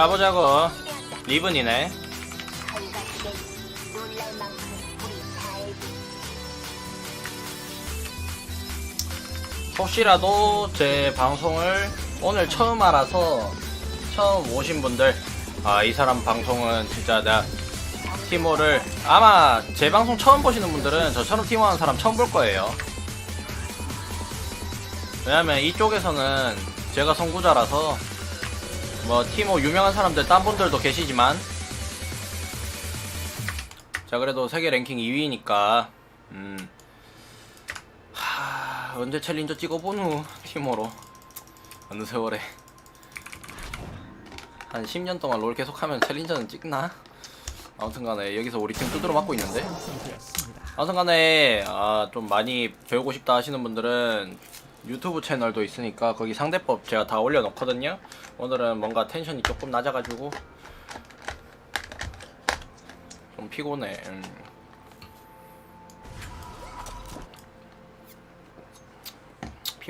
까보자고. 리븐이네. 혹시라도 제 방송을 오늘 처음 알아서 처음 오신 분들 아 이 사람 방송은 진짜 내가 티모를 아마 제 방송 처음 보시는 분들은 저처럼 티모 하는 사람 처음 볼 거예요. 왜냐면 이쪽에서는 제가 선구자라서 뭐 티모 유명한 사람들 딴 분들도 계시지만. 자 그래도 세계 랭킹 2위니까. 음. 하... 언제 챌린저 찍어보누 티모로. 어느 세월에. 한 10년 동안 롤 계속하면 챌린저는 찍나? 아무튼간에 여기서 우리 팀 두드러 맞고 있는데. 아무튼간에 아, 좀 많이 배우고 싶다 하시는 분들은 유튜브 채널도 있으니까 거기 상대법 제가 다 올려놓거든요 오늘은 뭔가 텐션이 조금 낮아가지고 좀 피곤해 음.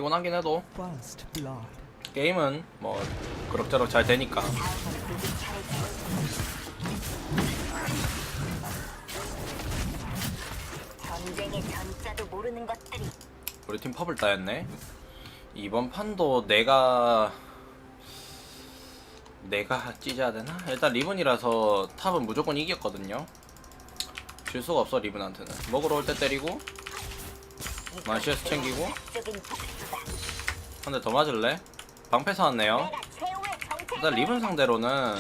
피곤하긴 해도. 게임은 뭐 그럭저럭 잘 되니까 전쟁의 전자도 모르는 것들이 우리 팀 펍을 따였네 이번 판도 내가 내가 찢어야 되나? 일단 리븐이라서 탑은 무조건 이겼거든요 질 수가 없어 리븐한테는 먹으러 올 때 때리고 마시에서 챙기고 대더 맞을래? 방패 사왔네요. 일단 리븐 상대로는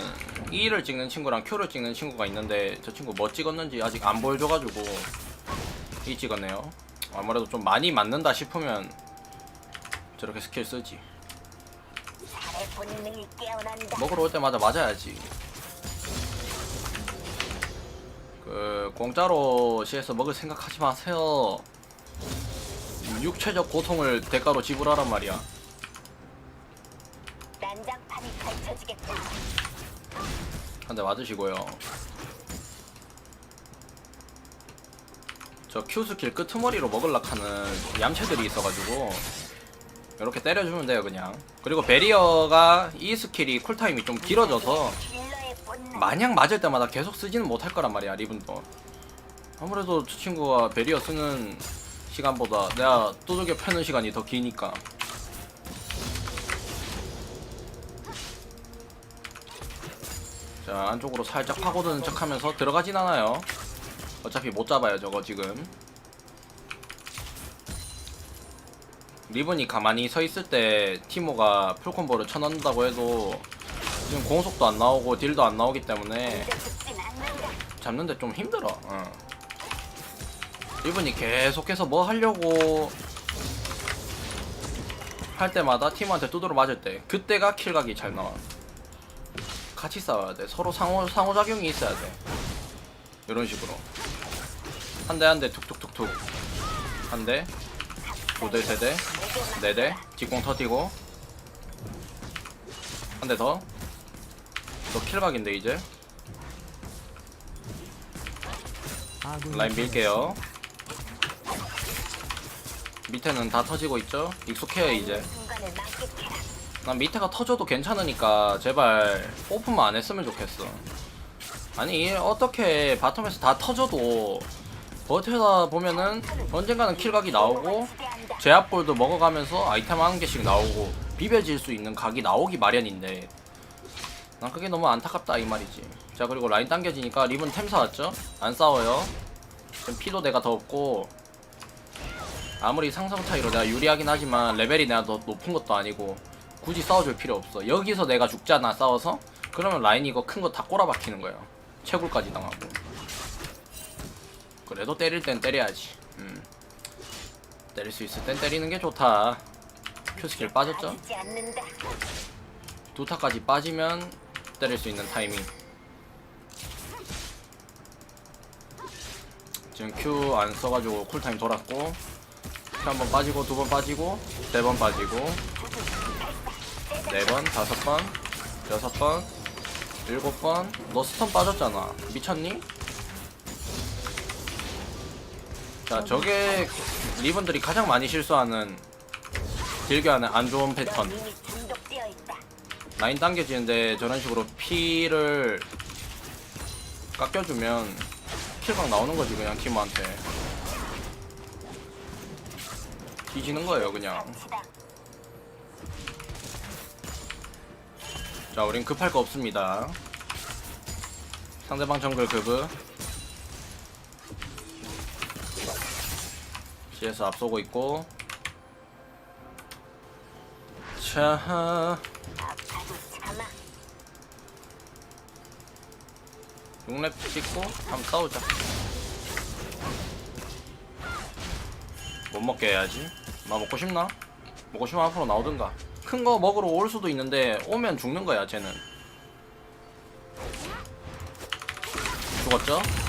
E를 찍는 친구랑 Q를 찍는 친구가 있는데 저 친구 뭐 찍었는지 아직 안 보여줘가지고 E 찍었네요 아무래도 좀 많이 맞는다 싶으면 저렇게 스킬 쓰지. 먹으러 올 때마다 맞아야지 그 공짜로 시에서 먹을 생각하지 마세요 육체적 고통을 대가로 지불하란 말이야. 한 대 맞으시고요. 저 Q 스킬 끄트머리로 먹을락 하는 얌체들이 있어가지고 이렇게 때려주면 돼요 그냥. 그리고 베리어가 이 스킬이 쿨타임이 좀 길어져서. 마냥 맞을 때마다 계속 쓰지는 못할 거란 말이야 리븐도. 아무래도 저 친구가 베리어 쓰는 시간보다 내가 또저게 펴는 시간이 더 기니까. 자 안쪽으로 살짝 파고드는 척하면서 들어가진 않아요. 어차피 못 잡아요 저거 지금. 리븐이 가만히 서 있을 때 티모가 풀콤보를 쳐넣는다고 해도 지금 공속도 안 나오고 딜도 안 나오기 때문에. 잡는데 좀 힘들어. 어. 리븐이 계속해서 뭐 하려고 할 때마다 팀한테 두드러 맞을 때 그때가 킬각이 잘 나와. 같이 싸워야 돼. 서로 상호 상호작용이 있어야 돼. 이런 식으로 한 대 한 대 툭툭툭툭 한 대, 두 대, 세 대, 네 대, 뒷공 터지고 한 대 더. 너 킬각인데 이제 라인 밀게요. 밑에는 다 터지고 있죠? 익숙해요 이제. 난 밑에가 터져도 괜찮으니까 제발 오픈만 안 했으면 좋겠어. 아니 어떻게 바텀에서 다 터져도 버텨다 보면은 언젠가는 킬각이 나오고. 제압볼도 먹어가면서 아이템 한 개씩 나오고 비벼질 수 있는 각이 나오기 마련인데 난 그게 너무 안타깝다 이 말이지. 자 그리고 라인 당겨지니까 리븐 템 사왔죠? 안 싸워요. 지금 피도 내가 더 없고 아무리 상성 차이로 내가 유리하긴 하지만 레벨이 내가 더 높은 것도 아니고 굳이 싸워줄 필요 없어. 여기서 내가 죽잖아 싸워서? 그러면 라인 이거 큰 거 다 꼬라박히는 거예요. 채굴까지 당하고 그래도 때릴 땐 때려야지 음. 때릴 수 있을 땐 때리는 게 좋다 큐스킬 빠졌죠? 가지지 않는다. 두 타까지 빠지면 때릴 수 있는 타이밍 지금 Q 안 써가지고 쿨타임 돌았고 Q 한 번 빠지고 두 번 빠지고 세 번 빠지고 네 번, 다섯 번, 여섯 번, 일곱 번. 너 스턴 빠졌잖아. 미쳤니? 자, 저게 리본들이 가장 많이 실수하는 딜교하는 안 좋은 패턴. 라인 당겨지는데 저런 식으로 피를 깎여주면 킬각 나오는 거지 그냥 팀한테 뒤지는 거예요 그냥. 자 우린 급할 거 없습니다 상대방 정글 급은 CS 앞서고 있고 자. 6렙 찍고 한번 싸우자 못 먹게 해야지 나 먹고 싶나? 먹고 싶으면 앞으로 나오든가 큰 거 먹으러 올 수도 있는데 오면 죽는 거야 쟤는 죽었죠?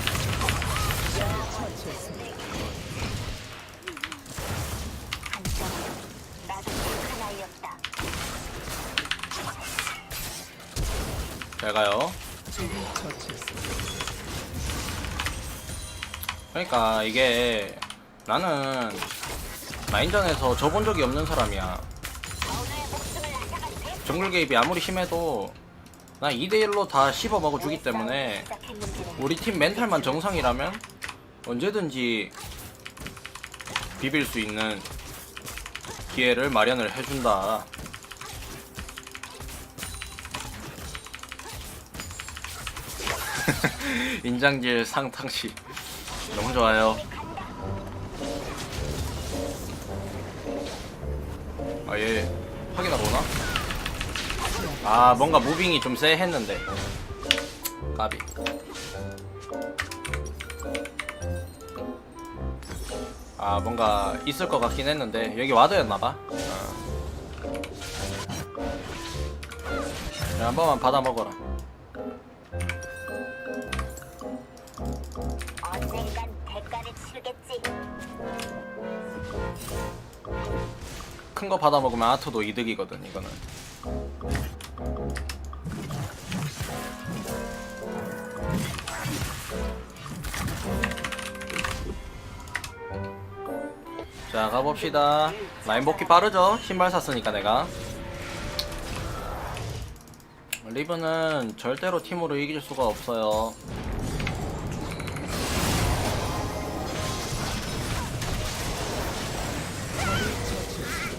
잘 가요 그러니까 이게 나는 라인전에서 져본 적이 없는 사람이야 정글 개입이 아무리 심해도 나 2대1로 다 씹어 먹어 주기 때문에 우리 팀 멘탈만 정상이라면 언제든지 비빌 수 있는 기회를 마련을 해준다. 인장질 상탕시 너무 좋아요. 아얘 확인하러 오나? 아 뭔가 무빙이 좀 세 했는데 까비 아 뭔가 있을 것 같긴 했는데 여기 와드였나봐 어. 야, 한 번만 받아 먹어라 큰 거 받아 먹으면 아트도 이득이거든 이거는. 자 가봅시다. 라인 복귀 빠르죠? 신발 샀으니까 내가. 리브는 절대로 팀으로 이길 수가 없어요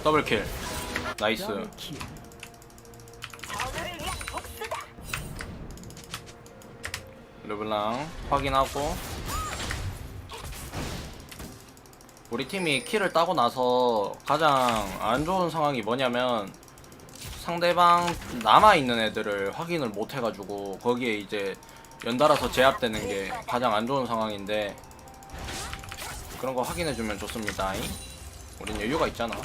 더블킬. 나이스. 르블랑 확인하고. 우리 팀이 킬을 따고 나서 가장 안 좋은 상황이 뭐냐면 상대방 남아있는 애들을 확인을 못 해가지고 거기에 이제 연달아서 제압되는 게 가장 안 좋은 상황인데 그런 거 확인해주면 좋습니다. 우린 여유가 있잖아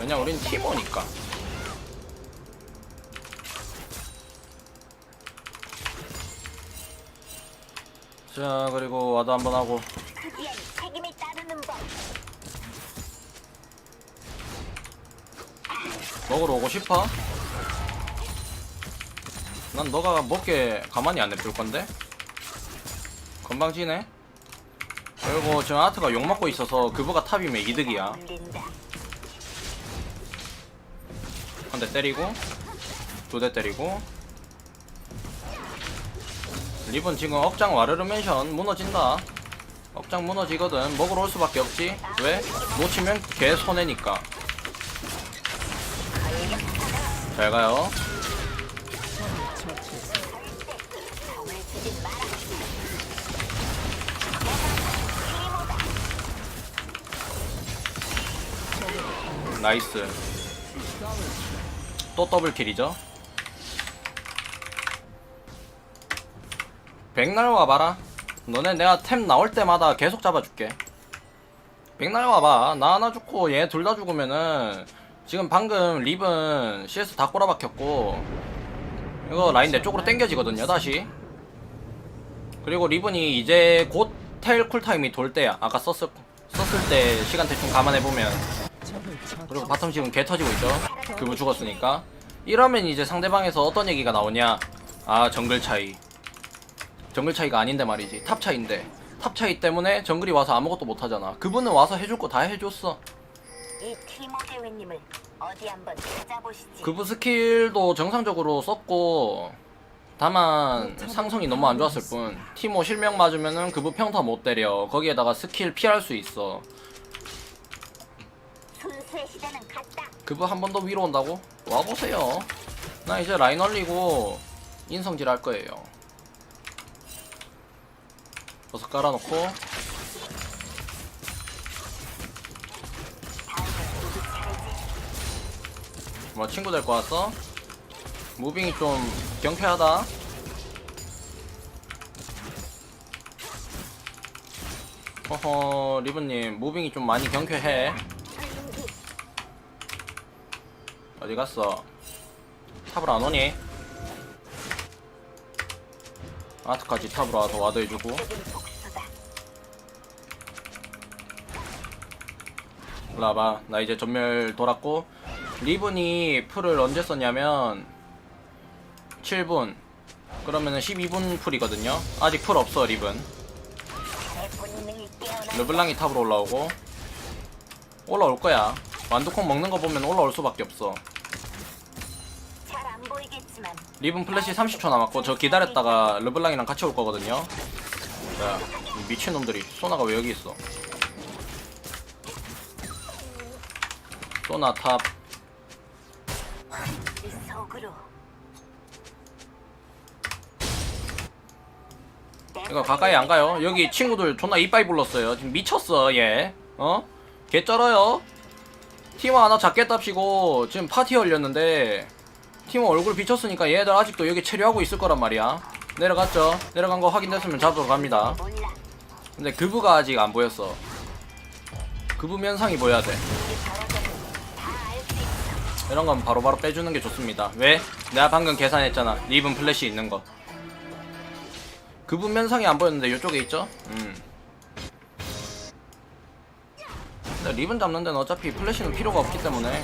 왜냐 우린 팀원이니까 자 그리고 와도 한번 하고. 먹으러 오고 싶어? 난 너가 먹게 가만히 안 냅둘 건데? 건방지네? 그리고 지금 아트가 욕먹고 있어서 그부가 탑이면 이득이야. 한 대 때리고 두 대 때리고. 립은 지금 억장 와르르 맨션 무너진다. 억장 무너지거든. 먹으러 올 수밖에 없지. 왜? 놓치면 개 손해니까. 잘 가요. 나이스 또 더블킬이죠? 백날 와봐라. 너네 내가 템 나올 때마다 계속 잡아줄게. 백날 와봐. 나 하나 죽고 얘 둘 다 죽으면은 지금 방금 립은 CS 다 꼬라박혔고 이거 라인 내 쪽으로 당겨지거든요 다시. 그리고 리븐이 이제 곧 텔 쿨타임이 돌 때야. 아까 썼을, 썼을 때 시간 대충 감안해보면. 그리고 바텀 지금 개 터지고 있죠. 그부 죽었으니까. 이러면 이제 상대방에서 어떤 얘기가 나오냐? 아 정글 차이. 정글 차이가 아닌데 말이지. 탑 차인데. 탑 차이 때문에 정글이 와서 아무것도 못 하잖아. 그분은 와서 해줄 거 다 해줬어. 이 티모 대회님을 어디 한번 찾아보시지. 그부 스킬도 정상적으로 썼고 다만 상성이 너무 안 좋았을 뿐 티모 실명 맞으면은 그부 평타 못 때려 거기에다가 스킬 피할 수 있어 순수의 시대는 갔다. 그부 한번 더 위로 온다고? 와보세요 나 이제 라인 올리고 인성질 할 거예요 버섯 깔아놓고? 뭐 친구 될거 왔어? 무빙이 좀 경쾌하다 허허 리브님 무빙이 좀 많이 경쾌해 어디 갔어? 탑을 안 오니? 아트까지 탑으로 와서 와드 해주고 모든 복수다. 일로 와봐 나 이제 전멸 돌았고 리븐이 풀을 언제 썼냐면 7분 그러면은 12분 풀이거든요 아직 풀 없어 리븐. 르블랑이 탑으로 올라오고 올라올 거야 완두콩 먹는 거 보면 올라올 수밖에 없어 잘 안 보이겠지만 리븐 플래시 30초 남았고 저 기다렸다가 르블랑이랑 같이 올 거거든요 자 미친놈들이 소나가 왜 여기 있어 소나 탑 이 속으로. 이거 가까이 안 가요. 여기 친구들 존나 이빠이 불렀어요. 지금 미쳤어, 얘. 어? 개 쩔어요? 팀워 하나 잡겠답시고 지금 파티 열렸는데 팀워 얼굴 비쳤으니까 얘들 아직도 여기 체류하고 있을 거란 말이야. 내려갔죠? 내려간 거 확인됐으면 잡으러 갑니다. 근데 그부가 아직 안 보였어. 그부 면상이 보여야 돼. 이런 건 바로바로 빼주는 게 좋습니다. 왜? 내가 방금 계산했잖아. 리븐 플래시 있는 거. 그분 면상이 안 보였는데 이쪽에 있죠? 음. 근데 리븐 잡는 데는 어차피 플래시는 필요가 없기 때문에.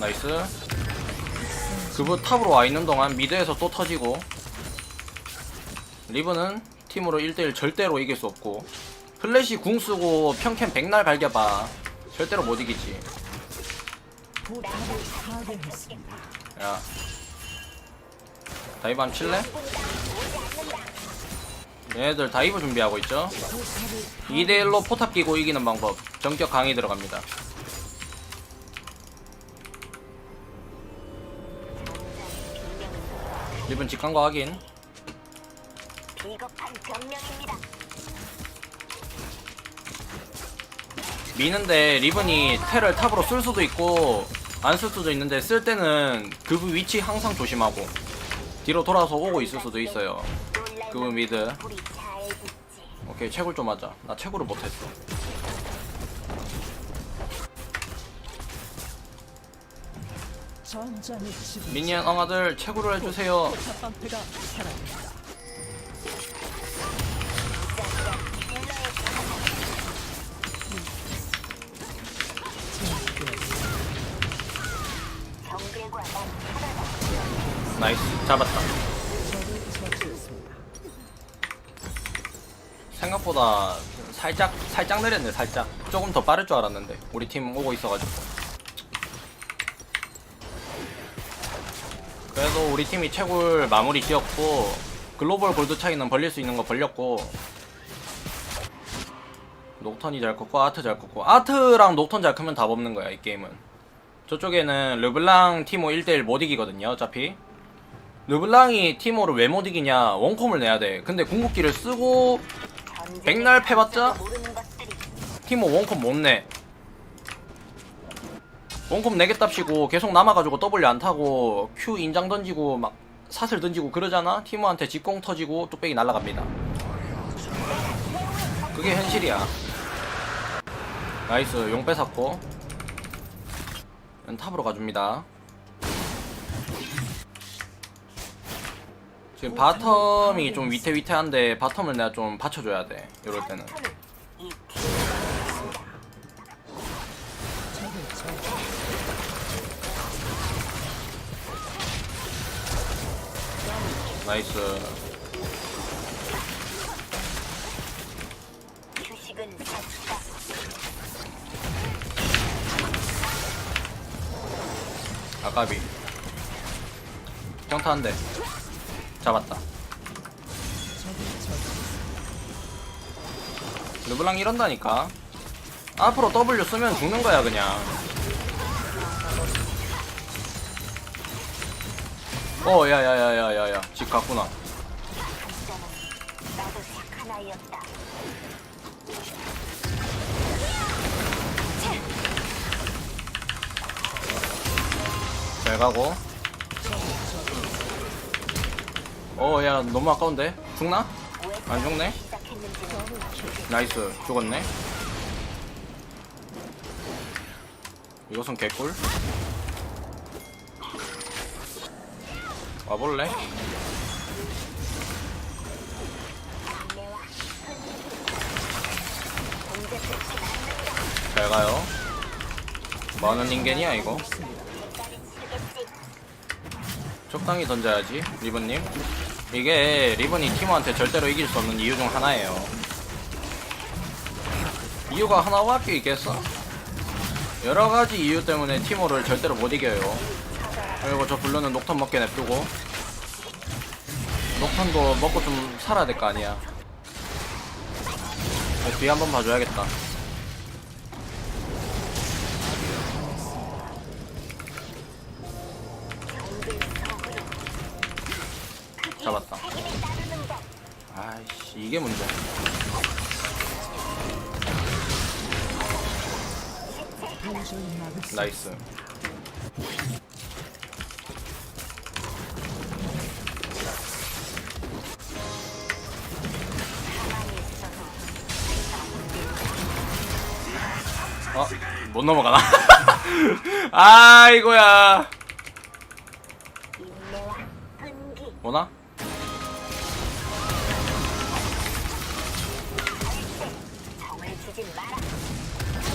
나이스. 그분 탑으로 와 있는 동안 미드에서 또 터지고. 리븐은 팀으로 1대1 절대로 이길 수 없고. 플래시 궁 쓰고 평캔 백날 갈겨봐. 절대로 못 이기지. 야. 다이브 한번 칠래? 얘네들 다이브 준비하고 있죠? 2대1로 포탑 끼고 이기는 방법. 정격 강의 들어갑니다. 리븐 직관과 확인. 미는데 리븐이 테를 탑으로 쓸 수도 있고 안 쓸 수도 있는데 쓸 때는 그 위치 항상 조심하고 뒤로 돌아서 오고 있을 수도 있어요 그 미드. 오케이 채굴 좀 하자 나 채굴을 못했어. 미니언 엉아들 채굴을 해주세요. 나이스 잡았다 적을 처치했습니다. 생각보다 살짝 살짝 느렸네 살짝. 조금 더 빠를 줄 알았는데 우리 팀 오고 있어가지고. 그래도 우리 팀이 채굴 마무리 지었고 글로벌 골드 차이는 벌릴 수 있는 거 벌렸고 녹턴이 잘 컸고 아트 잘 컸고. 아트랑 녹턴 잘 크면 답 없는 거야 이 게임은. 저쪽에는 르블랑 티모 1대1 못 이기거든요 어차피. 르블랑이 티모를 왜 못 이기냐 원콤을 내야 돼. 근데 궁극기를 쓰고 백날 패봤자? 티모 원컵 못 내. 원컵 내겠답시고 계속 남아가지고 W 안 타고 Q 인장 던지고 막 사슬 던지고 그러잖아? 티모한테 직공 터지고 뚝배기 날아갑니다. 그게 현실이야. 나이스 용 뺏었고 은 탑으로 가줍니다. 지금 바텀이 좀 위태위태한데 바텀을 내가 좀 받쳐줘야 돼. 이럴 때는. 나이스. 휴식은 아까비. 평타한대 잡았다. 르블랑 이런다니까 앞으로 W 쓰면 죽는 거야 그냥 어 야야야야야야 집 갔구나. 잘 가고 어 야 너무 아까운데 죽나? 왜안 죽네? 나이스 죽었네 이것은 개꿀 와볼래? 잘 가요 많은 인간이야 이거. 적당히 던져야지 리본님 이게 리본이 팀원한테 절대로 이길 수 없는 이유 중 하나예요. 이유가 하나밖에 있겠어? 여러 가지 이유 때문에 티모를 절대로 못 이겨요. 그리고 저 블루는 녹턴 먹게 냅두고. 녹턴도 먹고 좀 살아야 될 거 아니야. 뒤에 한번 봐줘야겠다 아이씨 이게 문제야 나이스 어? 못 넘어가나? 아이고야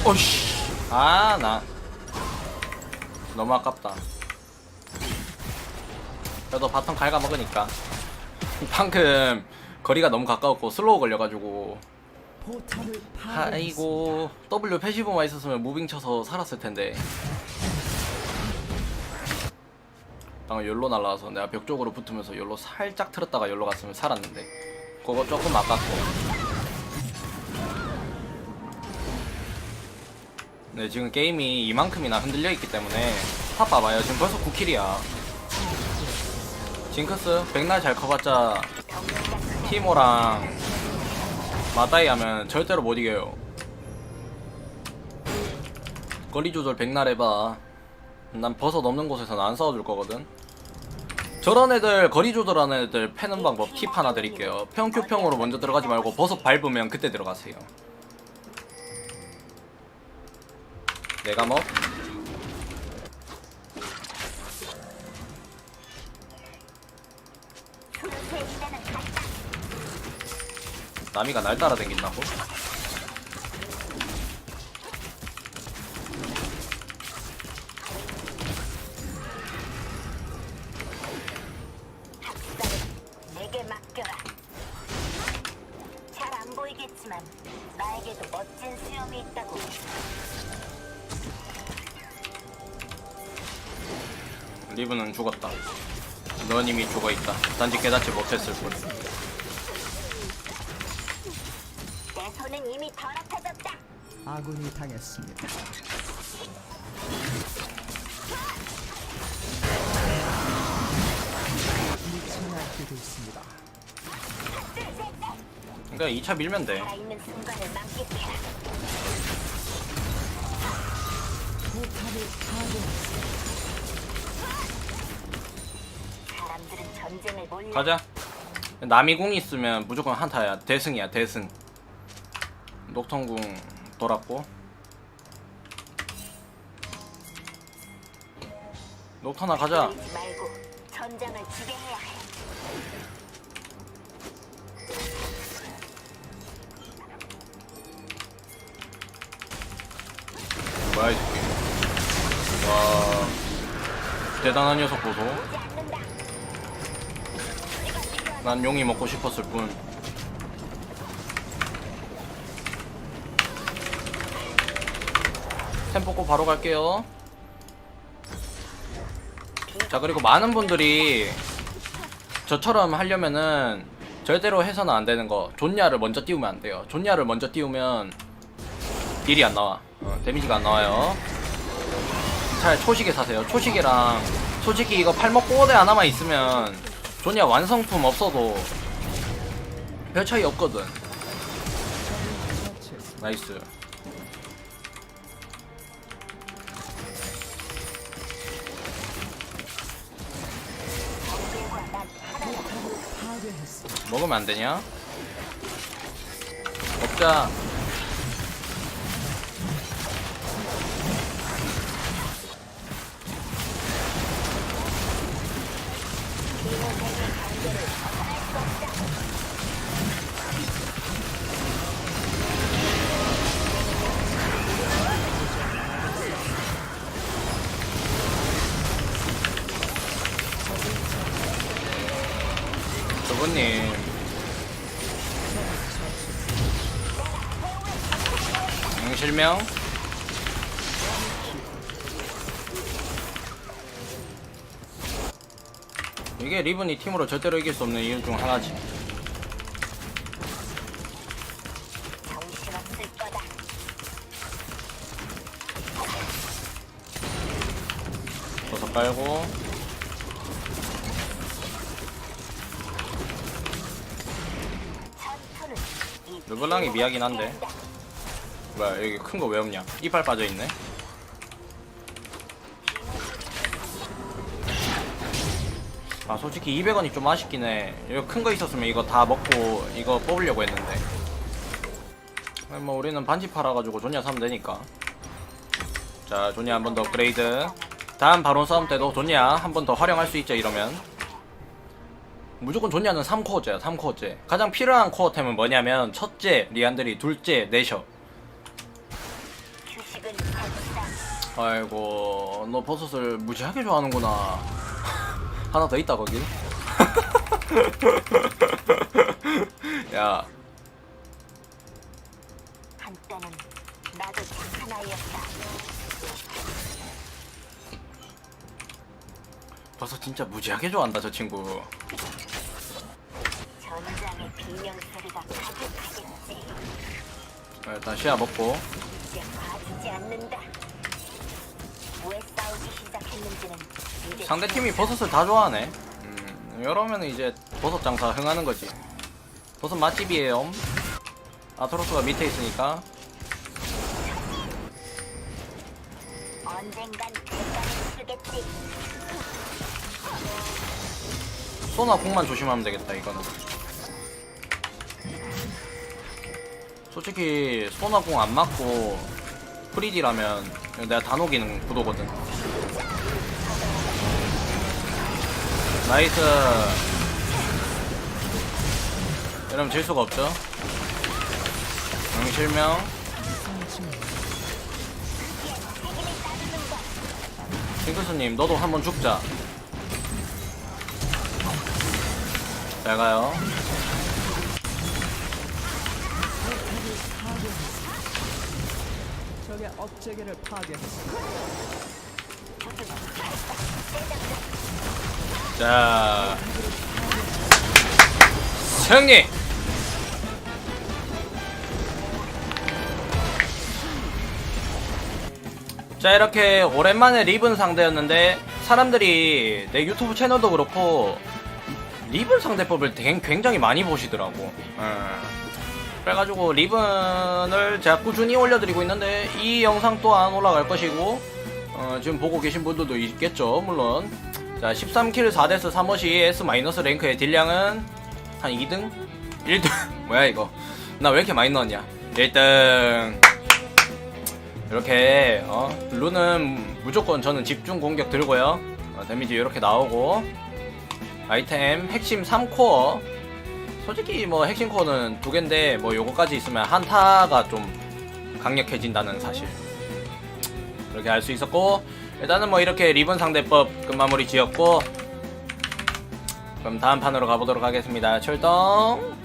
오씨. 아 나. 너무 아깝다. 그래도 바텀 갉아먹으니까. 방금 거리가 너무 가까웠고 슬로우 걸려가지고. 아이고 W 패시브만 있었으면 무빙 쳐서 살았을 텐데. 방금 열로 날라와서 내가 벽 쪽으로 붙으면서 열로 살짝 틀었다가 열로 갔으면 살았는데. 그거 조금 아깝고 네 지금 게임이 이만큼이나 흔들려 있기 때문에 탑 봐봐요 지금 벌써 9킬이야 징크스 백날 잘 커봤자 티모랑 마다이 하면 절대로 못 이겨요. 거리 조절 백날 해봐. 난 버섯 없는 곳에서는 안 싸워줄 거거든. 저런 애들 거리 조절하는 애들 패는 방법 팁 하나 드릴게요. 평큐평으로 먼저 들어가지 말고 버섯 밟으면 그때 들어가세요. 내가 뭐? 남이가 날 따라다닌다고? 단지 깨닫지 못했을 뿐. 내 손은 이미 더럽혀졌다. 아군이 당했습니다. 날뛰고 있습니다. 그러니까 2차 밀면 돼. 살아있는 순간을 만끽해라. 포탑을 파괴했습니다. 가자. 남이 궁 있으면 무조건 한타야. 대승이야, 대승. 녹턴궁 돌았고. 녹턴아 가자. 뭐야 이 새끼. 와. 대단한 녀석 보소. 난 용이 먹고 싶었을 뿐. 템 뽑고 바로 갈게요. 자 그리고 많은 분들이 저처럼 하려면은 절대로 해서는 안 되는 거. 존야를 먼저 띄우면 안 돼요. 존야를 먼저 띄우면 딜이 안 나와. 어, 데미지가 안 나와요. 차라리 초시계 사세요. 초시계랑 솔직히 이거 팔목 꼬대 하나만 있으면 존야 완성품 없어도 별 차이 없거든. 나이스. 먹으면 안 되냐? 먹자. 이게 리븐이 팀으로 절대로 이길 수 없는 이유 중 하나지. 버섯 깔고. 르블랑이 미하긴 한데. 뭐야 여기 큰 거 왜 없냐? 이빨 빠져있네 솔직히 200원이 좀 아쉽긴 해. 이거 큰 거 있었으면 이거 다 먹고 이거 뽑으려고 했는데. 뭐 우리는 반지 팔아가지고 존야 사면 되니까. 자 존야 한 번 더 업그레이드. 다음 바론 싸움 때도 존야 한 번 더 활용할 수 있죠 이러면. 무조건 존야는 3코어째야 3코어째. 가장 필요한 코어템은 뭐냐면 첫째 리안드리 둘째 내셔. 아이고 너 버섯을 무지하게 좋아하는구나 하나 더 있다 거기 야 한때는 나도 착한 아이였다. 버섯 진짜 무지하게 좋아한다 저 친구 전장의 비명 소리가 가득하겠지. 자, 일단 시야 먹고 이제 봐주지 않는다. 왜 싸우기 시작했는지는 상대 팀이 버섯을 다 좋아하네. 음, 이러면 이제 버섯 장사 흥하는 거지. 버섯 맛집이에요. 아토로스가 밑에 있으니까. 언젠간. 소나 공만 조심하면 되겠다 이거는. 솔직히 소나 공안 맞고 프리디라면 내가 다 녹이는 구도거든 나이스. 이러면 질 수가 없죠. 응 실명. 핑크스님 너도 한번 죽자. 잘 가요. 적의 업체계를 파괴했습니다. 자 승리 자 이렇게 오랜만에 리븐 상대였는데 사람들이 내 유튜브 채널도 그렇고 리븐 상대법을 댕- 굉장히 많이 보시더라고 음. 그래가지고 리븐을 제가 꾸준히 올려드리고 있는데 이 영상 또한 올라갈 것이고 어, 지금 보고 계신 분들도 있겠죠 물론. 자 13킬 4데스 3어시 S 랭크의 딜량은 한 2등? 1등? 뭐야 이거? 나 왜 이렇게 많이 넣었냐? 1등. 이렇게 어 룬은 무조건 저는 집중 공격 들고요. 어, 데미지 이렇게 나오고. 아이템 핵심 3코어. 솔직히 뭐 핵심 코어는 두 개인데 뭐 요거까지 있으면 한타가 좀 강력해진다는 사실 그렇게 알 수 있었고 일단은 뭐 이렇게 리본 상대법 끝마무리 지었고 그럼 다음 판으로 가보도록 하겠습니다. 출동